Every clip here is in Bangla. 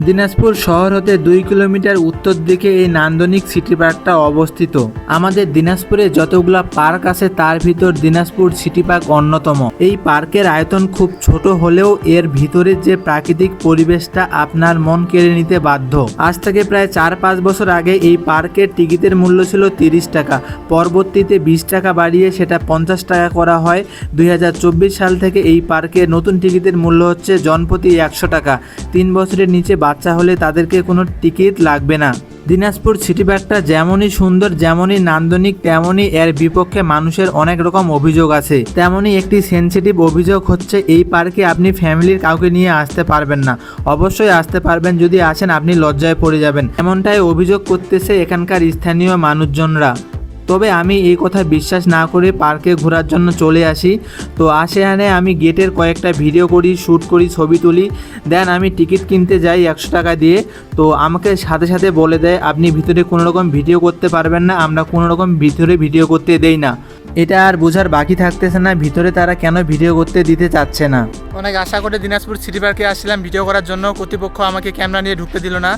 দিনাজপুর শহর হতে দুই কিলোমিটার উত্তর দিকে এই নান্দনিক সিটি পার্কটা অবস্থিত। আমাদের দিনাজপুরে যতগুলা পার্ক আছে তার ভিতর দিনাজপুর সিটি পার্ক অন্যতম। এই পার্কের আয়তন খুব ছোট হলেও এর ভিতরে যে প্রাকৃতিক পরিবেশটা আপনার মন কেড়ে নিতে বাধ্য। আজ থেকে প্রায় চার পাঁচ বছর আগে এই পার্কের টিকিটের মূল্য ছিল তিরিশ টাকা। পরবর্তীতে বিশ টাকা বাড়িয়ে সেটা পঞ্চাশ টাকা করা হয়। দুই হাজার চব্বিশ সাল থেকে এই পার্কে নতুন টিকিটের মূল্য হচ্ছে জনপ্রতি একশো টাকা। তিন বছরের নিচে বাচ্চা হলে তাদেরকে কোনো টিকিট লাগবে না। দিনাজপুর সিটি পার্কটা যেমনই সুন্দর, যেমনই নান্দনিক, তেমনই এর বিপক্ষে মানুষের অনেক রকম অভিযোগ আছে। তেমনই একটি সেনসিটিভ অভিযোগ হচ্ছে, এই পার্কে আপনি ফ্যামিলির কাউকে নিয়ে আসতে পারবেন না। অবশ্যই আসতে পারবেন, যদি আসেন আপনি লজ্জায় পড়ে যাবেন। এমনটাই অভিযোগ করতেছে এখানকার স্থানীয় মানুষজনরা। তবে আমি এই কথা বিশ্বাস না করে পার্কে ঘোরার জন্য চলে আসি। তো আনে আমি গেটের কয়েকটা ভিডিও করি শ্যুট করি, ছবি তুলি। দেন আমি টিকিট কিনতে যাই একশো টাকা দিয়ে। তো আমাকে সাথে সাথে বলে দেয়, আপনি ভিতরে কোনো রকম ভিডিও করতে পারবেন না, আমরা কোনো রকম ভিতরে ভিডিও করতে দেই না। এটা আর বোঝার বাকি থাকতেছে না, ভিতরে তারা কেন ভিডিও করতে দিতে চাচ্ছে না। অনেক আশা করে দিনাজপুর সিটি পার্কে আসছিলাম ভিডিও করার জন্য। কর্তৃপক্ষ আমাকে ক্যামেরা নিয়ে ঢুকতে দিল না।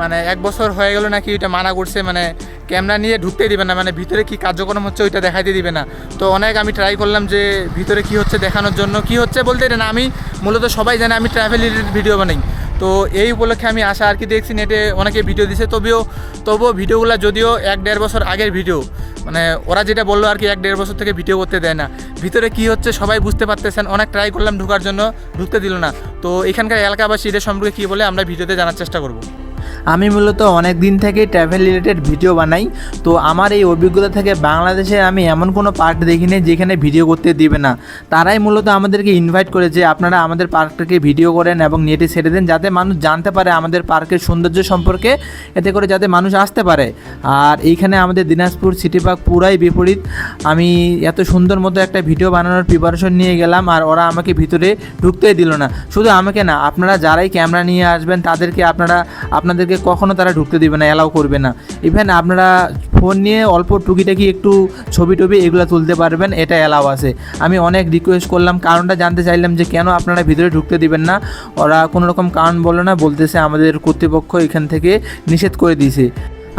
মানে এক বছর হয়ে গেল নাকি এটা মানা করছে মানে ক্যামেরা নিয়ে ঢুকতেই দিবে না মানে ভিতরে কি কার্যক্রম হচ্ছে ওইটা দেখাইতে দিবে না। তো অনেক আমি ট্রাই করলাম যে ভিতরে কি হচ্ছে দেখানোর জন্য, কি হচ্ছে বলতে না, আমি মূলত সবাই জানে আমি ট্রাভেল রিলেটেড ভিডিও বানাই। তো এই উপলক্ষে আমি আসা আর কি দেখছি নেটে অনেকে ভিডিও দিছে, তবেও, তবুও ভিডিওগুলো যদিও এক দেড় বছর আগের ভিডিও মানে ওরা যেটা বলল আর কি এক দেড় বছর থেকে ভিডিও করতে দেয় না। ভিতরে কি হচ্ছে সবাই বুঝতে পারতেছেন, অনেক ট্রাই করলাম, ঢোকার জন্য ঢুকতে দিল না। তো এখানকার এলাকাবাসী এটা সম্পর্কে কী বলে আমরা ভিডিওতে জানার চেষ্টা করব। আমি মূলত অনেক দিন থেকেই ট্রাভেল রিলেটেড ভিডিও বানাই, তো আমার এই অভিজ্ঞতা থেকে বাংলাদেশে আমি এমন কোনো পার্ক দেখিনি যেখানে ভিডিও করতে দিবে না। তারাই মূলত আমাদেরকে ইনভাইট করে যে আপনারা আমাদের পার্কটাকে ভিডিও করেন এবং নেটে ছেড়ে দেন যাতে মানুষ জানতে পারে আমাদের পার্কের সৌন্দর্য সম্পর্কে, এতে করে যাতে মানুষ আসতে পারে। আর এইখানে আমাদের দিনাজপুর সিটি পার্ক পুরাই বিপরীত। আমি এত সুন্দর মতো একটা ভিডিও বানানোর প্রিপারেশন নিয়ে গেলাম আর ওরা আমাকে ভিতরে ঢুকতেই দিল না। শুধু আমাকে না, আপনারা যারাই ক্যামেরা নিয়ে আসবেন তাদেরকে আপনারা আপনাদেরকে কখনো তারা ঢুকতে দেবে না অ্যালাউ করবে না। ইভেন আপনারা ফোন নিয়ে অল্প টুকিটাকি একটু ছবি টবি এগুলো তুলতে পারবেন, এটা অ্যালাউ আছে। আমি অনেক রিকোয়েস্ট করলাম, কারণটা জানতে চাইলাম যে কেন আপনারা ভিতরে ঢুকতে দিবেন না? ওরা কোনো রকম কারণ বলল না, বলতেছে আমাদের কর্তৃপক্ষ এখান থেকে নিষেধ করে দিয়েছে।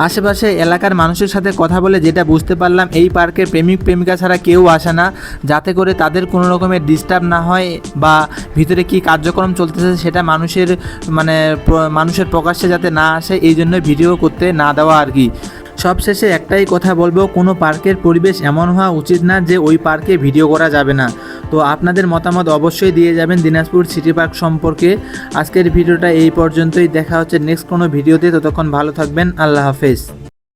আশেপাশে এলাকার মানুষের সাথে কথা বলে যেটা বুঝতে পারলাম, এই পার্কে প্রেমিক, প্রেমিকা ছাড়া কেউ আসে না। যাতে করে তাদের কোনো রকমের ডিস্টার্ব না হয় বা ভিতরে কি কার্যক্রম চলতেছে সেটা মানুষের মানে মানুষের প্রকাশ্যে যাতে না আসে, এই জন্য ভিডিও করতে না দেওয়া আর কি। সবশেষে একটাই কথা বলব, কোনো পার্কের পরিবেশ এমন হওয়া উচিত না যে ওই পার্কে ভিডিও করা যাবে না। তো আপনাদের মতামত অবশ্যই দিয়ে যাবেন দিনাজপুর সিটি পার্ক সম্পর্কে। আজকের ভিডিওটা এই পর্যন্তই, দেখা হচ্ছে নেক্সট কোনো ভিডিওতে, ততক্ষণ ভালো থাকবেন, আল্লাহ হাফেজ।